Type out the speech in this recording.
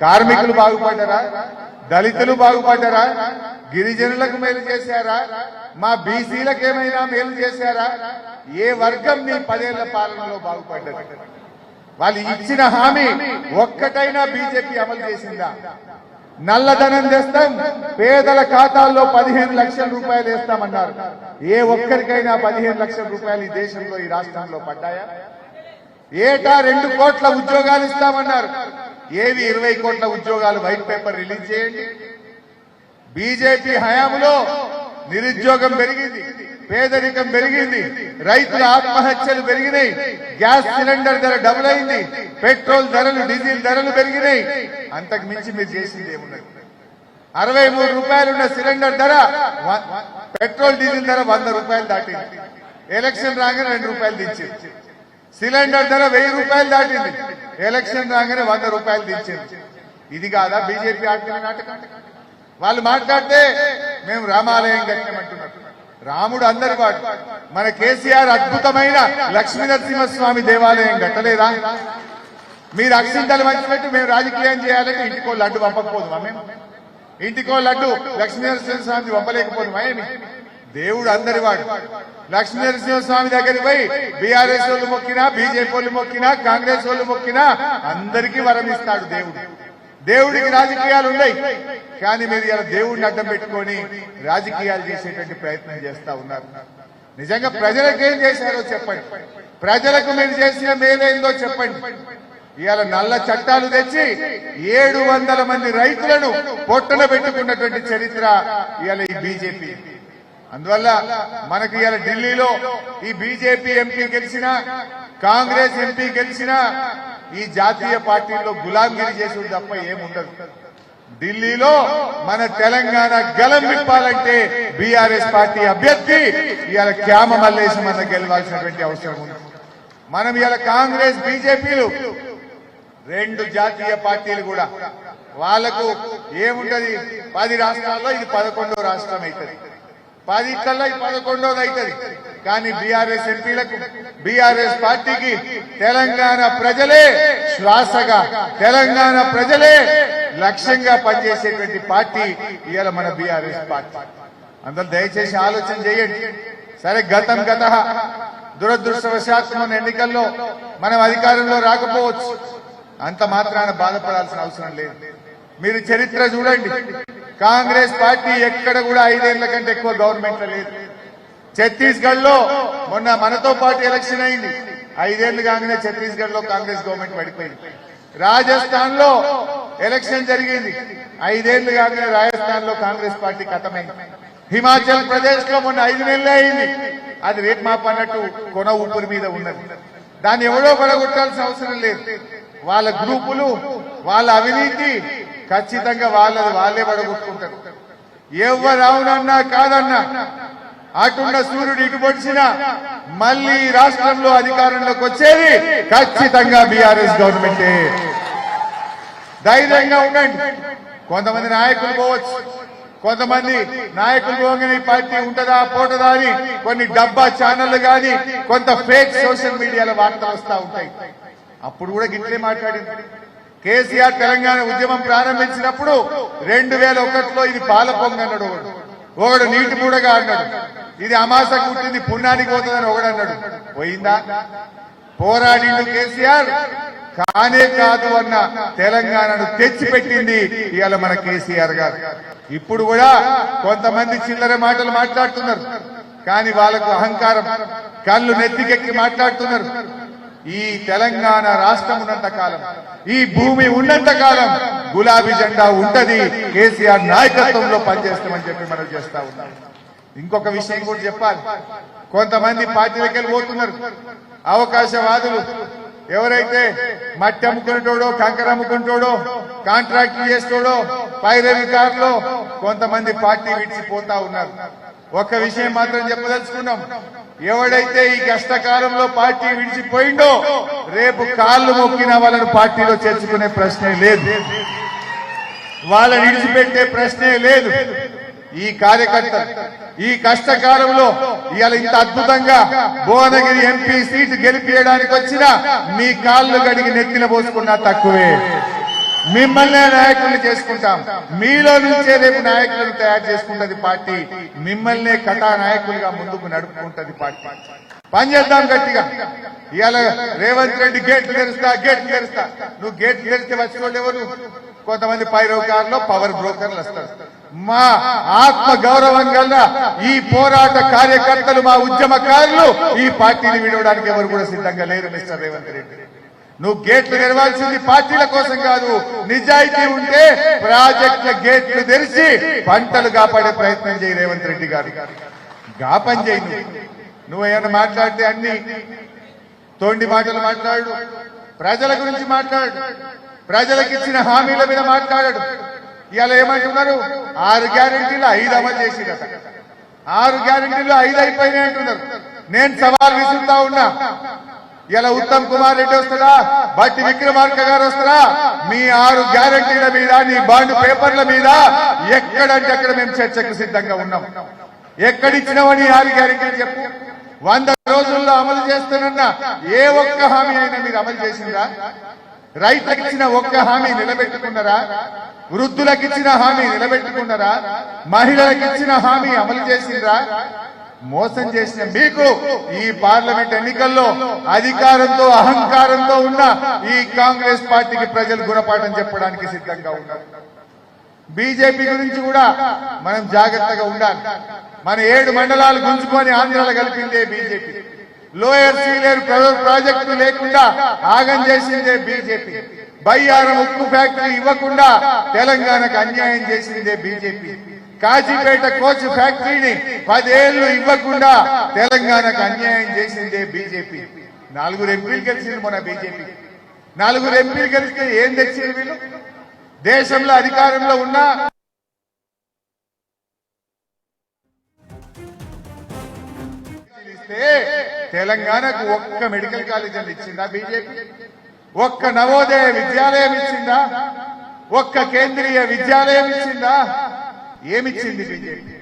కార్మికులు బాగుపడ్డారా? దళితులు బాగుపడ్డారా? గిరిజనులకు మేలు చేశారా? మా బీసీలకు ఏమైనా మేలు చేశారా? ఏ వర్గం మీ పదేళ్ళ పాలనలో బాగుపడ్డది? వాళ్ళు ఇచ్చిన హామీ ఒక్కటైనా బీజేపీ అమలు చేసిందా? నల్లధనం చేస్తాం పేదల ఖాతాల్లో పదిహేను లక్షల రూపాయలు వేస్తామన్నారు. ఏ ఒక్కరికైనా పదిహేను లక్షల రూపాయలు ఈ దేశంలో ఈ రాష్ట్రంలో పడ్డాయా? ఏటా రెండు కోట్ల ఉద్యోగాలు ఇస్తామన్నారు. ఏవి ఇరవై కోట్ల ఉద్యోగాలు వైట్ పేపర్ రిలీజ్ చేయండి? బీజేపీ హయాంలో నిరుద్యోగం పెరిగింది పేదరికం పెరిగింది రైతుల ఆత్మహత్యలు పెరిగినాయి గ్యాస్ సిలిండర్ ధర డబుల్ అయింది పెట్రోల్ ధరలు డీజిల్ ధరలు పెరిగినాయి. అంతకు మించి మీరు చేసింది ఏమున్నది? అరవై మూడు రూపాయలున్న సిలిండర్ ధర పెట్రోల్ డీజిల్ ధర వంద రూపాయలు దాటింది. ఎలక్షన్ రాగానే రెండు రూపాయలు తెచ్చింది. సిలిండర్ ధర వెయ్యి రూపాయలు దాటింది. ఎలక్షన్ రాగానే వంద రూపాయలు తెచ్చింది ఇది కాదా బీజేపీ ఆడుతున్న నాటకం? వాళ్ళు మాట్లాడితే మేము రామాలయం కట్టినామంటున్నారు. రాముడు అందరి వాడు. మన కేసీఆర్ అద్భుతమైన లక్ష్మీనరసింహస్వామి దేవాలయం కట్టలేదా? మీరు అక్షింతలు మంచిపెట్టి మేము రాజకీయం చేయాలంటే ఇంటికో లడ్డు పంపకపోదు మేము? ఇంటికో లడ్డు లక్ష్మీనరసింహ స్వామి పంపలేకపోదుమా ఏమి? దేవుడు అందరి వాడు. లక్ష్మీ నరసింహస్వామి దగ్గరికి పోయి బీఆర్ఎస్ వాళ్ళు మొక్కినా బీజేపీ వాళ్ళు మొక్కినా కాంగ్రెస్ వాళ్ళు మొక్కినా అందరికీ వరం ఇస్తాడు దేవుడు. దేవుడికి రాజకీయాలు ఉన్నాయి. కానీ మీరు ఇలా దేవుడిని అడ్డం పెట్టుకొని రాజకీయాలు చేసేటువంటి ప్రయత్నం చేస్తా ఉన్నారు. నిజంగా ప్రజలకు ఏం చేశారో చెప్పండి. ప్రజలకు మీరు చేసిన మేలేందో చెప్పండి. ఇవాళ నల్ల చట్టాలు తెచ్చి ఏడు వందల మంది రైతులను పొట్టన పెట్టుకున్నటువంటి చరిత్ర ఇవాళ ఈ బీజేపీ. అందువల్ల మనకి ఇలా ఢిల్లీలో ఈ బీజేపీ ఎంపీ గెలిచినా కాంగ్రెస్ ఎంపీ గెలిచినా ఈ జాతీయ పార్టీల్లో గులాంగిరి చేసి తప్ప ఏముండదు ఢిల్లీలో మన తెలంగాణ గలం విప్పాలంటే బీఆర్ఎస్ పార్టీ అభ్యర్థి ఇవాళ క్యామ మల్లేశం అన్న గెలవాల్సినటువంటి అవసరం ఉంది. మనం ఇవాళ కాంగ్రెస్ బీజేపీలు రెండు జాతీయ పార్టీలు కూడా వాళ్ళకు ఏముంటది? పది రాష్ట్రాల్లో ఇది పదకొండో రాష్ట్రం అవుతుంది. పది కల్లా పదకొండోది అవుతుంది కానీ బీఆర్ఎస్ ఎంపీలకు బీఆర్ఎస్ పార్టీకి తెలంగాణ ప్రజలే శ్వాసగా తెలంగాణ ప్రజలే లక్ష్యంగా పనిచేసేటువంటి పార్టీ ఇవాళ మన బీఆర్ఎస్ పార్టీ. అందరు దయచేసి ఆలోచన చేయండి. సరే గతం గత. దురదృష్టవశాత్తు మన ఎన్నికల్లో మనం అధికారంలో రాకపోవచ్చు. అంత మాత్రాన బాధపడాల్సిన అవసరం లేదు. మీరు చరిత్ర చూడండి. కాంగ్రెస్ పార్టీ ఎక్కడ కూడా ఐదేళ్ళ కంటే ఎక్కువ గవర్నమెంట్ లేదు. ఛత్తీస్గఢ్లో మొన్న మనతో పాటు ఎలక్షన్ అయింది. ఐదేళ్ళు కాగానే ఛత్తీస్గఢ్లో కాంగ్రెస్ గవర్నమెంట్ పడిపోయింది. రాజస్థాన్లో ఎలక్షన్ జరిగింది. ఐదేళ్ళు కాగానే రాజస్థాన్లో కాంగ్రెస్ పార్టీ కథమైంది. హిమాచల్ ప్రదేశ్లో మొన్న ఐదు నెలలే అయింది. అది రేపు మాప్ అన్నట్టు కొన ఊపిరి మీద ఉన్నది. దాన్ని ఎవడో పడగొట్టాల్సిన అవసరం లేదు. వాళ్ళ గ్రూపులు వాళ్ళ అవినీతి ఖచ్చితంగా వాళ్ళది వాళ్ళే పడగొట్టుకుంటారు. ఎవరు అవునన్నా కాదన్నా అటున్న సూర్యుడు ఇటు పొడిచినా మళ్ళీ రాష్ట్రంలో అధికారంలోకి వచ్చేది ఖచ్చితంగా బీఆర్ఎస్ గవర్నమెంటే. ధైర్యంగా ఉండండి. కొంతమంది నాయకులు పోవచ్చు. కొంతమంది నాయకులు పోగానే పార్టీ ఉంటదా పోటదా అని కొన్ని డబ్బా ఛానళ్ళు కానీ కొంత ఫేక్ సోషల్ మీడియాలో వార్తలు వస్తా ఉంటాయి. అప్పుడు కూడా గిట్లే మాట్లాడింది. కేసీఆర్ తెలంగాణ ఉద్యమం ప్రారంభించినప్పుడు రెండు వేల ఒకటిలో ఇది పాలపొంగ అన్నాడు ఒకడు. ఒకడు నీటి మూడగా అన్నాడు. ఇది అమాస కుట్టింది పుణ్యానికి పోతుందని ఒకడు అన్నాడు. పోయిందా? పోరాడిండు కేసీఆర్. కానే కాదు అన్న తెలంగాణను తెచ్చిపెట్టింది ఇవాళ మన కేసీఆర్ గారు. ఇప్పుడు కూడా కొంతమంది చిల్లర మాటలు మాట్లాడుతున్నారు. కానీ వాళ్ళకు అహంకారం. కళ్ళు నెత్తికెక్కి మాట్లాడుతున్నారు. ఈ తెలంగాణ రాష్ట్రం ఉన్నంత కాలం ఈ భూమి ఉన్నంత కాలం గులాబీ జెండా ఉంటది కేసీఆర్ నాయకత్వంలో పనిచేస్తామని చెప్పి మనం చేస్తా ఉన్నాం. ఇంకొక విషయం కూడా చెప్పాలి. కొంతమంది పార్టీలకి వెళ్ళి పోతున్నారు. అవకాశవాదులు. ఎవరైతే మట్టి అమ్ముకుంటాడో కంకర అమ్ముకుంటోడో కాంట్రాక్ట్ చేస్తాడో పైరవి కార్లో కొంతమంది పార్టీ విడిచిపోతా ఉన్నారు. ఒక విషయం మాత్రం చెప్పదలుచుకున్నాం. ఎవడైతే ఈ కష్టకాలంలో పార్టీ విడిచిపోయిండో రేపు కాళ్ళు మొక్కిన వాళ్ళను పార్టీలో చేర్చుకునే ప్రశ్నే లేదు. వాళ్ళని విడిచిపెట్టే ప్రశ్నే లేదు. ఈ కార్యకర్త ఈ కష్టకాలంలో ఇవాళ ఇంత అద్భుతంగా భువనగిరి ఎంపీ సీటు గెలిపియడానికి వచ్చిన మీ కాళ్ళు గడిగి నెత్తిన పోసుకున్నా తక్కువే. మిమ్మల్నే నాయకుల్ని చేసుకుంటాం. మీలో నుంచే రేపు నాయకులను తయారు చేసుకుంటది పార్టీ. మిమ్మల్నే కథా నాయకులుగా ముందుకు నడుపుకుంటది పార్టీ. పనిచేద్దాం గట్టిగా. ఇవాళ రేవంత్ రెడ్డి గేట్లు తెరుస్తా గేట్లు తెరుస్తా. నువ్వు గేట్లు తెరిస్తే వచ్చిన వాళ్ళు ఎవరు? కొంతమంది పైరోకారులో పవర్ బ్రోకర్లు వస్తారు. మా ఆత్మ గౌరవం గల ఈ పోరాట కార్యకర్తలు మా ఉద్యమకారులు ఈ పార్టీని విడవడానికి ఎవరు కూడా సిద్ధంగా లేరు మిస్టర్ రేవంత్ రెడ్డి. నువ్వు గేట్లు తెరవాల్సింది పార్టీల కోసం కాదు నిజాయితీ ఉంటే ప్రాజెక్టుల గేట్లు తెరిచి పంటలు కాపాడే ప్రయత్నం చేయి రేవంత్ రెడ్డి గారు. గాపం చేయి నువ్వు. ఏమైనా మాట్లాడితే అన్ని తోండి మాటలు మాట్లాడు. ప్రజల గురించి మాట్లాడు. ప్రజలకు ఇచ్చిన హామీల మీద మాట్లాడాడు. ఇవాళ ఏమంటున్నారు? ఆరు గ్యారెంటీలు ఐదు అమలు చేసిరట. ఆరు గ్యారెంటీలు ఐదు అయిపోయినాయి అంటున్నారు. నేను సవాల్ విసురుతా ఉన్నా. ఇలా ఉత్తమ్ కుమార్ రెడ్డి వస్తాడా? బట్టి విక్రమార్క గారు వస్తారా? మీ ఆరు గ్యారంటీల మీద నీ బాండ్ పేపర్ల మీద ఎక్కడంటే అక్కడ మేము చర్చకు సిద్ధంగా ఉన్నాం. ఎక్కడిచ్చినవని ఆరు గ్యారంటీ చెప్పు. వంద రోజుల్లో అమలు చేస్తున్న ఏ ఒక్క హామీ అయినా మీరు అమలు చేసిందా? రైతులకు ఇచ్చిన ఒక్క హామీ నిలబెట్టుకున్నారా? వృద్ధులకు ఇచ్చిన హామీ నిలబెట్టుకున్నారా? మహిళలకు ఇచ్చిన హామీ అమలు చేసిందా మోసం చేసిన మీకు ఈ పార్లమెంట్ ఎన్నికల్లో అధికారంతో అహంకారంతో ఉన్న ఈ కాంగ్రెస్ పార్టీకి ప్రజలు గుణపాఠం చెప్పడానికి సిద్ధంగా ఉన్నారు. బీజేపీ గురించి కూడా మనం జాగ్రత్తగా ఉండాలి. మన ఏడు మండలాలు గుంజుకొని ఆంధ్రాలు కలిపిందే బీజేపీ. లోయర్ సీలేరు ప్రాజెక్టు లేకుండా ఆగం చేసిందే బీజేపీ. బయ్యారం ఉక్కు ఫ్యాక్టరీ ఇవ్వకుండా తెలంగాణకు అన్యాయం చేసిందే బీజేపీ. కాజీపేట కోచ్ ఫ్యాక్టరీని పదేళ్ళు ఇవ్వకుండా తెలంగాణకు అన్యాయం చేసిందే బీజేపీ. నాలుగురు ఎంపీలు గెలిచింది మన బీజేపీ. నాలుగురు ఎంపీలు గెలిస్తే ఏం తెచ్చింది వీళ్ళు? దేశంలో అధికారంలో ఉన్నా తెలంగాణకు ఒక్క మెడికల్ కాలేజ్ అని ఇచ్చిందా బీజేపీ? ఒక్క నవోదయ విద్యాలయం ఇచ్చిందా? ఒక్క కేంద్రీయ విద్యాలయం ఇచ్చిందా? ఏమిచ్చింది బీజేపీ?